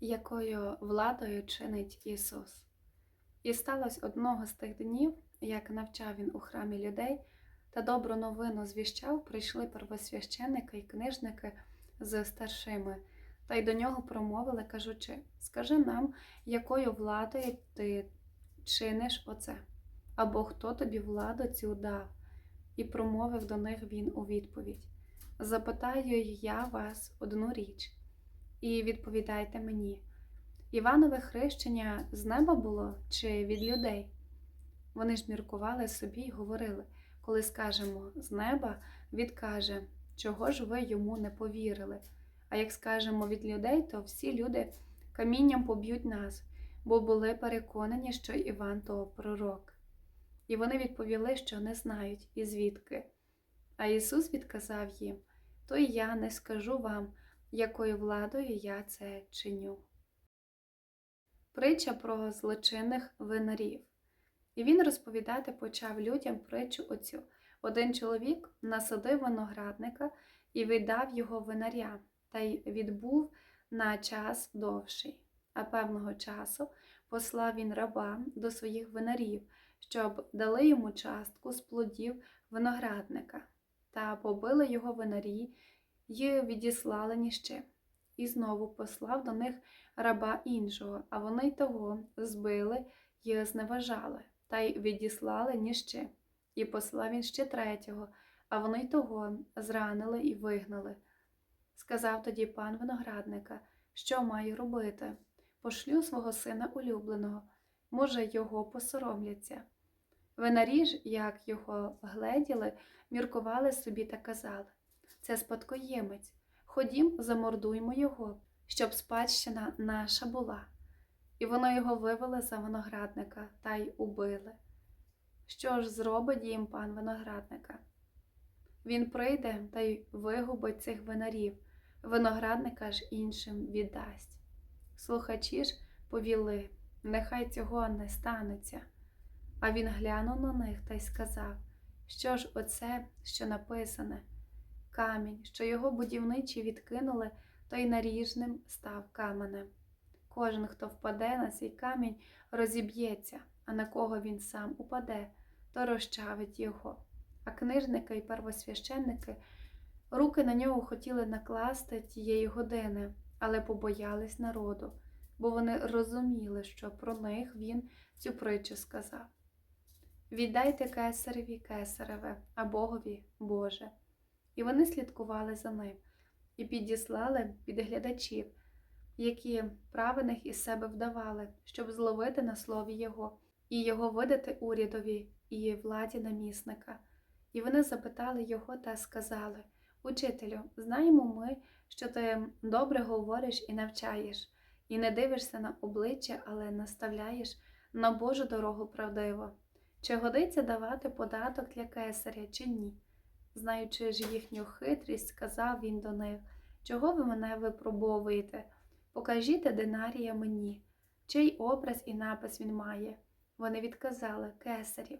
якою владою чинить Ісус. І сталося одного з тих днів, як навчав він у храмі людей та добру новину звіщав, прийшли первосвященники і книжники з старшими, та й до нього промовили, кажучи: Скажи нам, якою владою ти чиниш оце, або хто тобі владу цю дав? І промовив до них він у відповідь: Запитаю я вас одну річ, і відповідайте мені. Іванове хрещення з неба було чи від людей? Вони ж міркували собі й говорили, коли скажемо з неба, відкаже, чого ж ви йому не повірили. А як скажемо від людей, то всі люди камінням поб'ють нас, бо були переконані, що Іван то пророк. І вони відповіли, що не знають і звідки. А Ісус відказав їм: То я не скажу вам, якою владою я це чиню. Притча про злочинних винарів. І він розповідати почав людям притчу оцю. Один чоловік насадив виноградника і віддав його винарям, та й відбув на час довший. А певного часу послав він раба до своїх винарів, щоб дали йому частку з плодів виноградника, та побили його винарі й відіслали ні з чим. І знову послав до них раба іншого, а вони й того збили й зневажали, та й відіслали ні з чим. І послав він ще третього, а вони й того зранили і вигнали. Сказав тоді пан виноградника, що маю робити? Пошлю свого сина улюбленого, може, його посоромляться. Винарі ж, як його гледіли, міркували собі та казали це спадкоємець. Ходім, замордуймо його, щоб спадщина наша була. І вони його вивели за виноградника та й убили. Що ж зробить їм пан виноградника? Він прийде та й вигубить цих винарів, виноградника ж іншим віддасть. Слухачі ж повіли, нехай цього не станеться. А він глянув на них та й сказав, що ж оце, що написане, камінь, що його будівничі відкинули, той наріжним став каменем. Кожен, хто впаде на цей камінь, розіб'ється, а на кого він сам упаде, то розчавить його. А книжники і первосвященники руки на нього хотіли накласти тієї години, але побоялись народу, бо вони розуміли, що про них він цю притчу сказав. Віддайте кесареві кесареве, а Богові Боже. І вони слідкували за ним і підіслали підглядачів, які правених із себе вдавали, щоб зловити на слові Його, і його видати урядові і владі намісника. І вони запитали його та сказали Учителю, знаємо ми, що ти добре говориш і навчаєш, і не дивишся на обличчя, але наставляєш на Божу дорогу правдиво. Чи годиться давати податок для кесаря, чи ні? Знаючи ж їхню хитрість, сказав він до них Чого ви мене випробовуєте? Покажіть динарія мені, чий образ і напис він має. Вони відказали кесарів.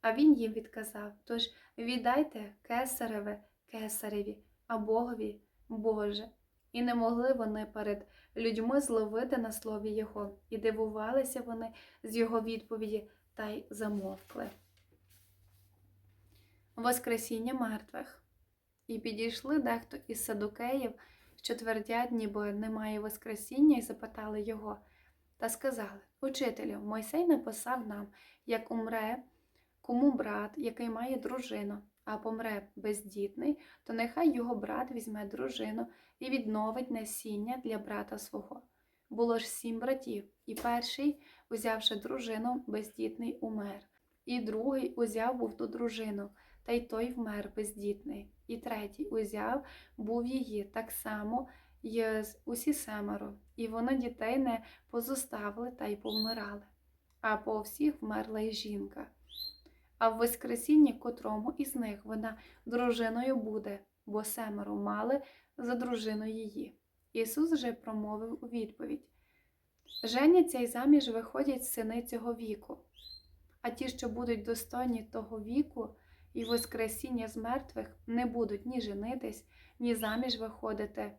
А він їм відказав Тож віддайте кесареве кесареві, а Богові Боже. І не могли вони перед людьми зловити на слові Його, і дивувалися вони з його відповіді та й замовкли. Воскресіння мертвих. І підійшли дехто із садукеїв, що твердять, ніби немає Воскресіння, і запитали його, та сказали Учителю, Мойсей написав нам, як умре кому брат, який має дружину, а помре бездітний, то нехай його брат візьме дружину і відновить насіння для брата свого. Було ж сім братів, і перший, узявши дружину, бездітний умер, і другий узяв був ту дружину, та й той вмер бездітний, і третій узяв був її так само, й усі семеро, і вони дітей не позоставили та й повмирали, а по всіх вмерла й жінка. А в Воскресінні котрому із них вона дружиною буде, бо семеро мали за дружину її. Ісус же промовив у відповідь. Женяться й заміж виходять сини цього віку, а ті, що будуть достойні того віку і Воскресіння з мертвих, не будуть ні женитись, ні заміж виходити,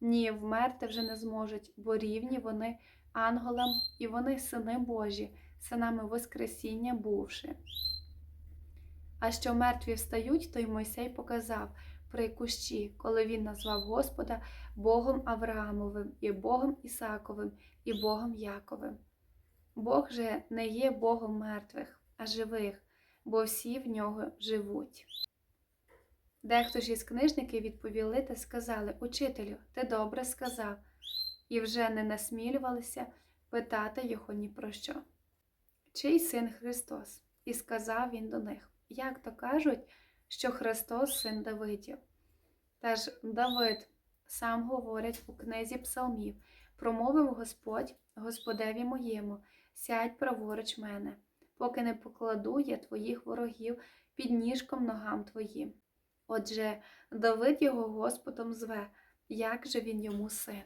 ні вмерти вже не зможуть, бо рівні вони ангелам, і вони сини Божі, синами Воскресіння бувши. А що мертві встають, то й Мойсей показав при кущі, коли він назвав Господа Богом Авраамовим, і Богом Ісаковим, і Богом Яковим. Бог же не є Богом мертвих, а живих, бо всі в нього живуть. Дехто ж із книжників відповіли та сказали Учителю, ти добре сказав, і вже не насмілювалися питати його ні про що. Чий син Христос? І сказав він до них як то кажуть, що Христос син Давидів. Та ж Давид сам говорить у книзі Псалмів, промовив Господь Господеві моєму, сядь праворуч мене, поки не покладу я твоїх ворогів під ніжком ногам твоїм. Отже, Давид його Господом зве, як же він йому син.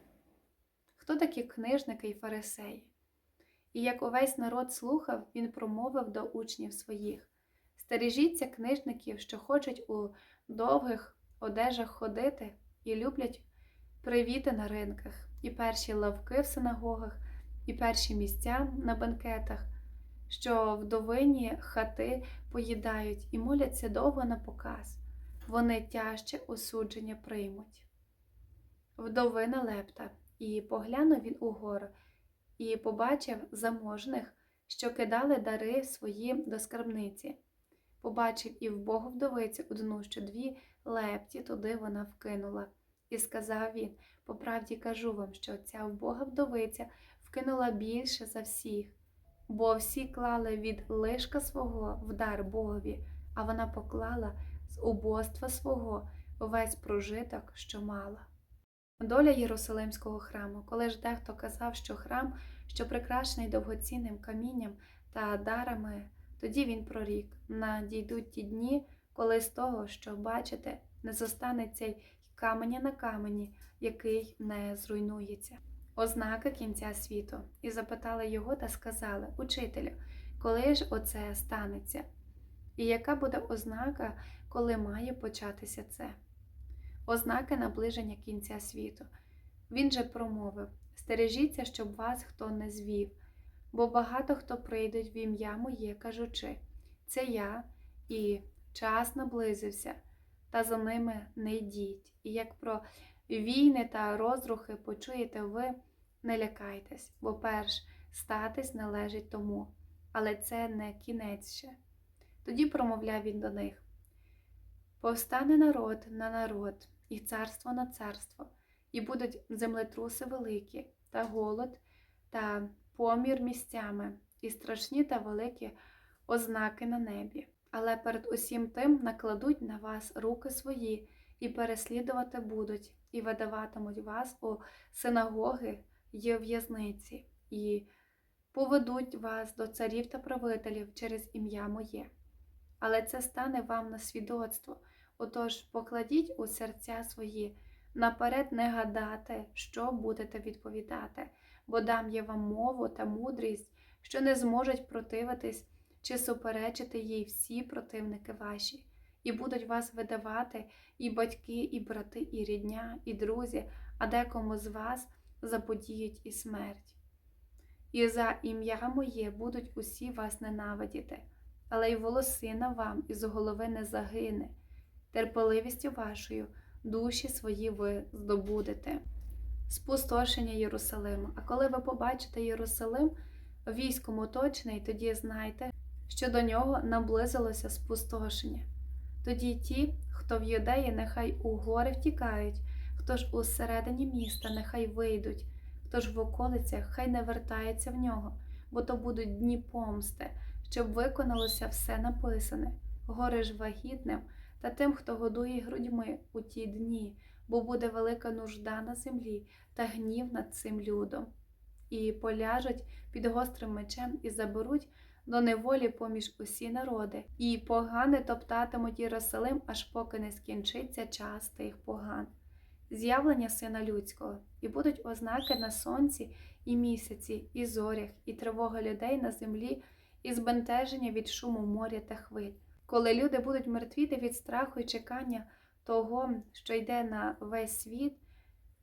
Хто такі книжники й фарисеї? І як увесь народ слухав, він промовив до учнів своїх Стережіться книжників, що хочуть у довгих одежах ходити і люблять привіти на ринках, і перші лавки в синагогах, і перші місця на банкетах, що вдовині хати поїдають і моляться довго на показ. Вони тяжче осудження приймуть. Вдовина лепта, і поглянув він угору, і побачив заможних, що кидали дари свої до скарбниці побачив і в Бога вдовицю одну, що дві лепті туди вона вкинула. І сказав він по правді кажу вам, що ця вбога вдовиця вкинула більше за всіх, бо всі клали від лишка свого в дар Богові, а вона поклала з убоства свого весь прожиток, що мала. Доля Єрусалимського храму, коли ж дехто казав, що храм, що прикрашений довгоцінним камінням та дарами. Тоді він прорік надійдуть ті дні, коли з того, що бачите, не зостанеться й каменя на камені, який не зруйнується. Ознака кінця світу. І запитали його та сказали Учителю, коли ж оце станеться? І яка буде ознака, коли має початися це? Ознаки наближення кінця світу. Він же промовив Стережіться, щоб вас хто не звів бо багато хто прийдуть в ім'я моє, кажучи, це я, і час наблизився, та за ними не йдіть. І як про війни та розрухи почуєте ви, не лякайтесь, бо перш статись належить тому, але це не кінець ще. Тоді промовляв він до них: Повстане народ на народ, і царство на царство, і будуть землетруси великі, та голод, та помір місцями і страшні та великі ознаки на небі. Але перед усім тим накладуть на вас руки свої і переслідувати будуть, і видаватимуть вас у синагоги й в'язниці, і поведуть вас до царів та правителів через ім'я моє. Але це стане вам на свідоцтво. Отож, покладіть у серця свої, наперед не гадати, що будете відповідати, бо дам я вам мову та мудрість, що не зможуть противитись чи суперечити їй всі противники ваші, і будуть вас видавати і батьки, і брати, і рідня, і друзі, а декому з вас заподіють і смерть. І за ім'я моє будуть усі вас ненавидіти, але й волосина вам із голови не загине, терпеливістю вашою душі свої ви здобудете спустошення Єрусалиму. А коли ви побачите Єрусалим військом оточений, тоді знайте, що до нього наблизилося спустошення. Тоді ті, хто в юдеї, нехай у гори втікають, хто ж у міста, нехай вийдуть, хто ж в околицях, хай не вертається в нього, бо то будуть дні помсти, щоб виконалося все написане, гори ж вагітним та тим, хто годує грудьми у ті дні бо буде велика нужда на землі та гнів над цим людом, і поляжуть під гострим мечем і заберуть до неволі поміж усі народи, і погани топтатимуть Єрусалим, аж поки не скінчиться час тих поган. З'явлення сина людського, і будуть ознаки на сонці і місяці, і зорях, і тривога людей на землі, і збентеження від шуму моря та хвиль. Коли люди будуть мертвіти від страху і чекання того, що йде на весь світ,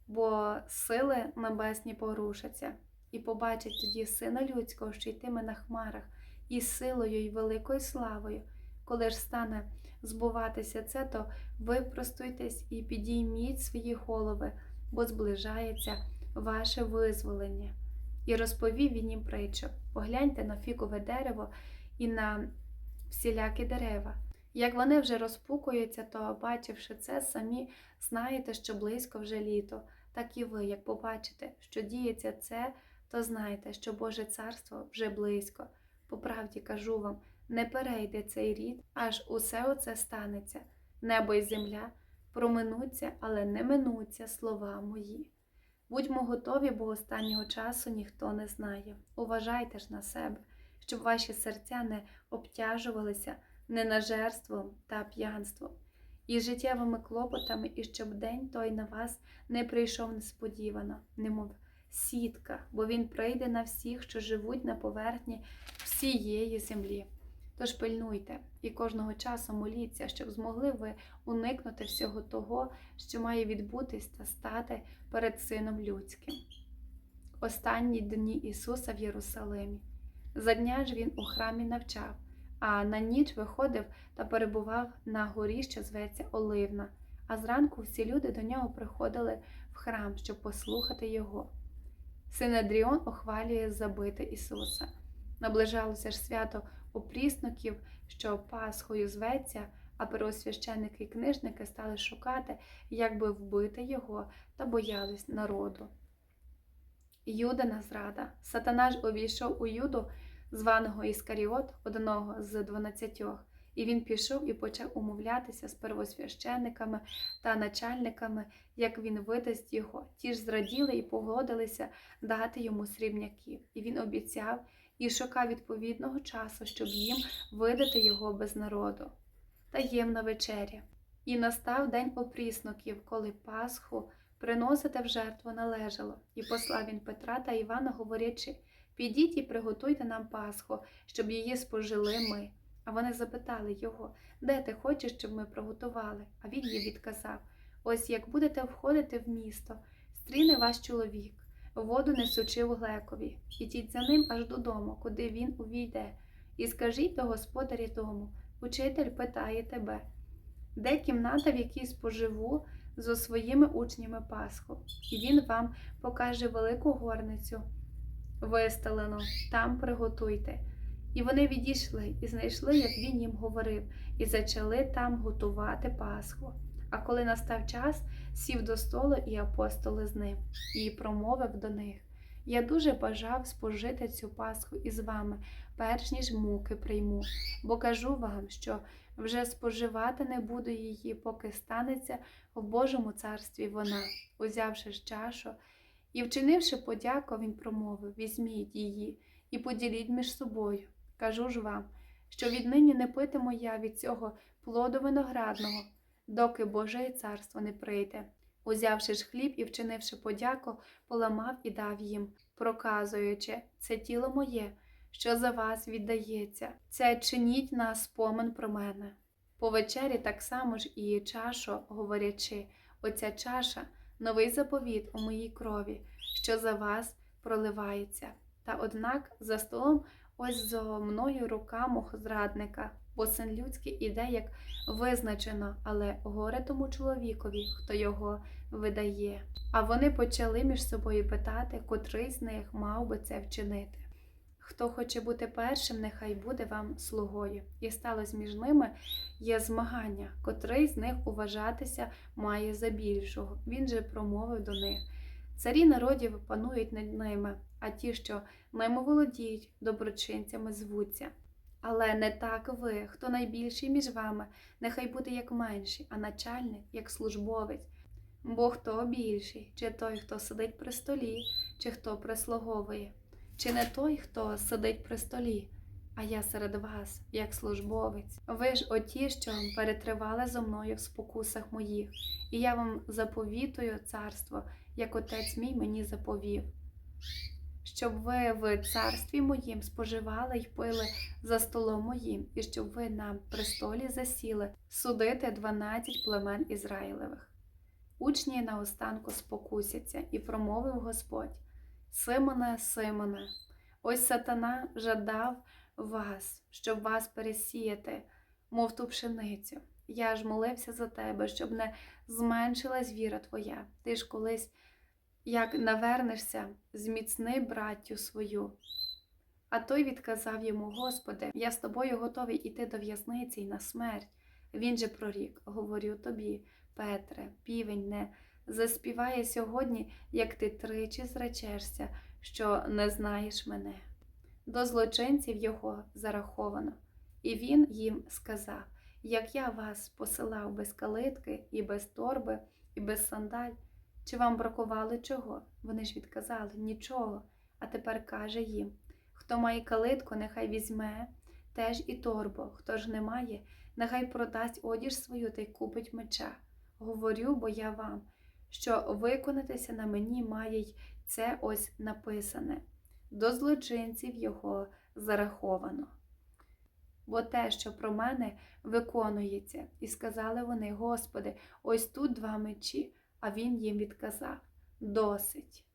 бо сили небесні порушаться, і побачить тоді сина людського, що йтиме на хмарах, і силою, і великою славою. Коли ж стане збуватися це, то випростуйтесь і підійміть свої голови, бо зближається ваше визволення. І розповів він їм притчу: погляньте на фікове дерево і на всілякі дерева. Як вони вже розпукуються, то, бачивши це, самі знаєте, що близько вже літо. Так і ви, як побачите, що діється це, то знайте, що Боже царство вже близько. По правді кажу вам, не перейде цей рід, аж усе оце станеться. Небо і земля проминуться, але не минуться слова мої. Будьмо готові, бо останнього часу ніхто не знає. Уважайте ж на себе, щоб ваші серця не обтяжувалися ненажерством та п'янством, і життєвими клопотами, і щоб день той на вас не прийшов несподівано, немов сітка, бо він прийде на всіх, що живуть на поверхні всієї землі. Тож пильнуйте і кожного часу моліться, щоб змогли ви уникнути всього того, що має відбутись та стати перед Сином Людським. Останні дні Ісуса в Єрусалимі. За дня ж він у храмі навчав, а на ніч виходив та перебував на горі, що зветься Оливна. А зранку всі люди до нього приходили в храм, щоб послухати його. Синедріон охвалює забити Ісуса. Наближалося ж свято опрісноків, що Пасхою зветься, а первосвященники і книжники стали шукати, як би вбити його, та боялись народу. Юдина зрада. Сатана ж увійшов у Юду, званого Іскаріот, одного з дванадцятьох, і він пішов і почав умовлятися з первосвященниками та начальниками, як він видасть його. Ті ж зраділи і погодилися дати йому срібняків, і він обіцяв і шукав відповідного часу, щоб їм видати його без народу. Таємна вечеря. І настав день опрісноків, коли Пасху приносити в жертву належало, і послав він Петра та Івана, говорячи Підіть і приготуйте нам Пасху, щоб її спожили ми. А вони запитали його, де ти хочеш, щоб ми приготували? А він їм відказав Ось як будете входити в місто, стріне ваш чоловік, воду несучи в глекові, ідіть за ним аж додому, куди він увійде, і скажіть до господарі дому, учитель питає тебе, де кімната, в якій споживу зо своїми учнями Пасху, і він вам покаже велику горницю, вистелену, там приготуйте. І вони відійшли і знайшли, як він їм говорив, і почали там готувати Пасху. А коли настав час, сів до столу і апостоли з ним, і промовив до них: Я дуже бажав спожити цю Пасху із вами, перш ніж муки прийму, бо кажу вам, що вже споживати не буду її, поки станеться в Божому царстві вона, узявши чашу, і, вчинивши подяку, він промовив: Візьміть її і поділіть між собою. Кажу ж вам, що віднині не питиму я від цього плоду виноградного, доки Боже царство не прийде. Узявши ж хліб і вчинивши подяку, поламав і дав їм, проказуючи, це тіло моє, що за вас віддається, це чиніть на спомин про мене. По вечері так само ж і чашу, говорячи, оця чаша новий заповіт у моїй крові, що за вас проливається. Та однак за столом ось зо мною рука мого зрадника, бо син людський іде, як визначено, але горе тому чоловікові, хто його видає. А вони почали між собою питати, котрий з них мав би це вчинити. Хто хоче бути першим, нехай буде вам слугою. І сталося між ними є змагання, котрий з них уважатися має за більшого. Він же промовив до них. Царі народів панують над ними, а ті, що ними володіють, доброчинцями звуться. Але не так ви, хто найбільший між вами, нехай буде як менший, а начальник як службовець. Бо хто більший, чи той, хто сидить при столі, чи хто прислуговує, чи не той, хто сидить при столі, а я серед вас, як службовець. Ви ж оті, що перетривали зо мною в спокусах моїх, і я вам заповітую царство, як отець мій мені заповів. Щоб ви в царстві моїм споживали й пили за столом моїм, і щоб ви на престолі засіли судити дванадцять племен Ізраїлевих. Учні наостанку спокусяться, і промовив Господь: Симоне, Симоне, ось сатана жадав вас, щоб вас пересіяти, мов ту пшеницю. Я ж молився за тебе, щоб не зменшилась віра твоя. Ти ж колись, як навернешся, зміцни браттю свою. А той відказав йому: Господи, я з тобою готовий іти до в'язниці й на смерть. Він же прорік, говорю тобі, Петре, півень не заспіває сьогодні, як ти тричі зречешся, що не знаєш мене. До злочинців його зараховано, і він їм сказав: Як я вас посилав без калитки, і без торби, і без сандаль, чи вам бракувало чого? Вони ж відказали нічого. А тепер каже їм: Хто має калитку, нехай візьме теж і торбу, хто ж не має, нехай продасть одіж свою та й купить меча. Говорю, бо я вам, що виконатися на мені має й це ось написане. До злочинців його зараховано. Бо те, що про мене виконується, і сказали вони, Господи, ось тут два мечі, а він їм відказав: Досить.